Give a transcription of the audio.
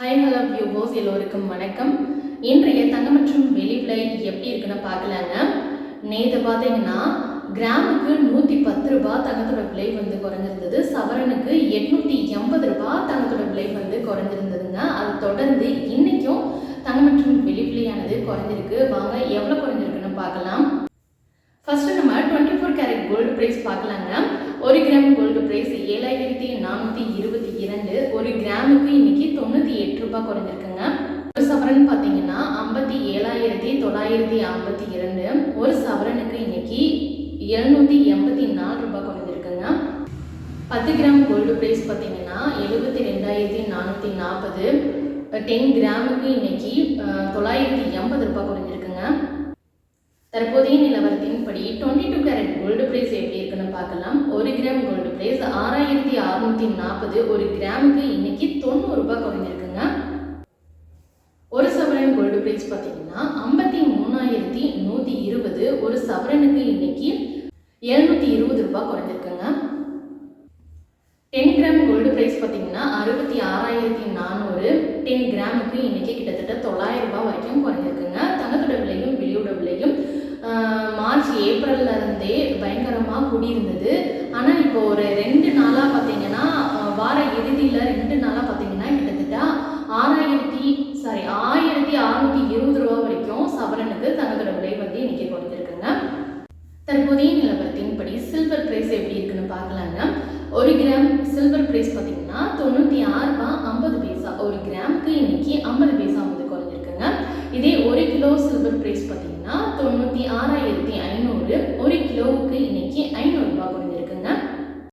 Hi hello வியூவோஸ் எல்லோருக்கும் வணக்கம். இன்றைய தங்கம் மற்றும் வெளி விலை எப்படி இருக்குன்னு பார்க்கலாங்க. நேற்று பார்த்தீங்கன்னா கிராமுக்கு நூற்றி பத்து ரூபா தங்கத்தோட விலை வந்து குறைஞ்சிருந்தது. சவரனுக்கு எட்நூற்றி எண்பது ரூபாய் தங்கத்தோட விலை வந்து குறைஞ்சிருந்ததுங்க. அது தொடர்ந்து இன்னைக்கும் தங்கம் மற்றும் வெளி விலையானது குறைஞ்சிருக்கு. வாங்க எவ்வளோ குறைஞ்சிருக்குன்னு பார்க்கலாம். ஃபர்ஸ்ட் நம்ம twenty four carat gold price பார்க்கலாங்க ஒரு கிராம் கோல்டு ப்ரைஸ் ஏழாயிரத்தி நானூற்றி இருபத்தி இரண்டு ஒரு கிராமுக்கு இன்னைக்கு தொண்ணூற்றி எட்டு ரூபாய் குறைஞ்சிருக்குங்க. ஒரு சவரன் பார்த்தீங்கன்னா ஐம்பத்தி ஏழாயிரத்தி தொள்ளாயிரத்தி ஐம்பத்தி இரண்டு ஒரு சவரனுக்கு இன்னைக்கு எழுநூற்றி எண்பத்தி நாலு ரூபாய் குறைஞ்சிருக்குங்க. பத்து கிராம் கோல்டு ப்ரைஸ் பார்த்தீங்கன்னா எழுபத்தி ரெண்டாயிரத்தி நானூற்றி நாற்பது டென் கிராமுக்கு இன்னைக்கு தொள்ளாயிரத்தி எண்பது ரூபாய் குறைஞ்சிருக்குங்க. தற்போதைய நிலவரத்தின்படி twenty two carat gold price எப்படி இருக்குன்னு பார்க்கலாம் ஒரு கிராம் கோல்டு பிரைஸ் ஆறாயிரத்தி அறுநூத்தி நாற்பது ஒரு கிராமுக்கு இன்னைக்கு தொண்ணூறு ரூபாய் குறைஞ்சிருக்குங்க. ஒரு சவரன் கோல்டு பிரைஸ் பார்த்தீங்கன்னா ஐம்பத்தி மூணாயிரத்தி நூற்றி இருபது ஒரு சவரனுக்கு இன்னைக்கு எழுநூற்றி இருபது ரூபாய் குறைஞ்சிருக்குங்க. டென் கிராம் கோல்டு பிரைஸ் பார்த்தீங்கன்னா அறுபத்தி ஆறாயிரத்தி நானூறு டென் கிராமுக்கு இன்னைக்கு கிட்டத்தட்ட தொள்ளாயிரம் ரூபாய் வரைக்கும் குறைஞ்சிருக்குங்க. தங்கத்தோட விலையும் வெளியோட விலையும் மார்ச் ஏப்ரல்ல இருந்தே பயங்கரமாக கூடியிருந்தது. ஆனால் இப்போ ஒரு ரெண்டு நாளாக பார்த்தீங்கன்னா ஆஹ், வார இறுதியில் ரெண்டு நாளாக பார்த்தீங்கன்னா கிட்டத்தட்ட ஆறாயிரத்தி சாரி ஆயிரத்தி அறுநூத்தி இருபது ரூபா வரைக்கும் சவரனுக்கு தங்கத்தோட விலை வந்து இன்னைக்கு குறைஞ்சிருக்குங்க தற்போதைய நிலவரத்தின்படி சில்வர் பிரைஸ் எப்படி இருக்குன்னு பார்க்கலாங்க. ஒரு கிராம் சில்வர் பிரைஸ் பார்த்தீங்கன்னா தொண்ணூற்றி ஆறு ரூபா ஐம்பது பைசா. ஒரு கிராமுக்கு இன்னைக்கு ஐம்பது பைசா வந்து குறைஞ்சிருக்குங்க. இதே ஒரு கிலோ சில்வர் பிரைஸ் பார்த்தீங்கன்னா தொண்ணூற்றி ஆறாயிரத்தி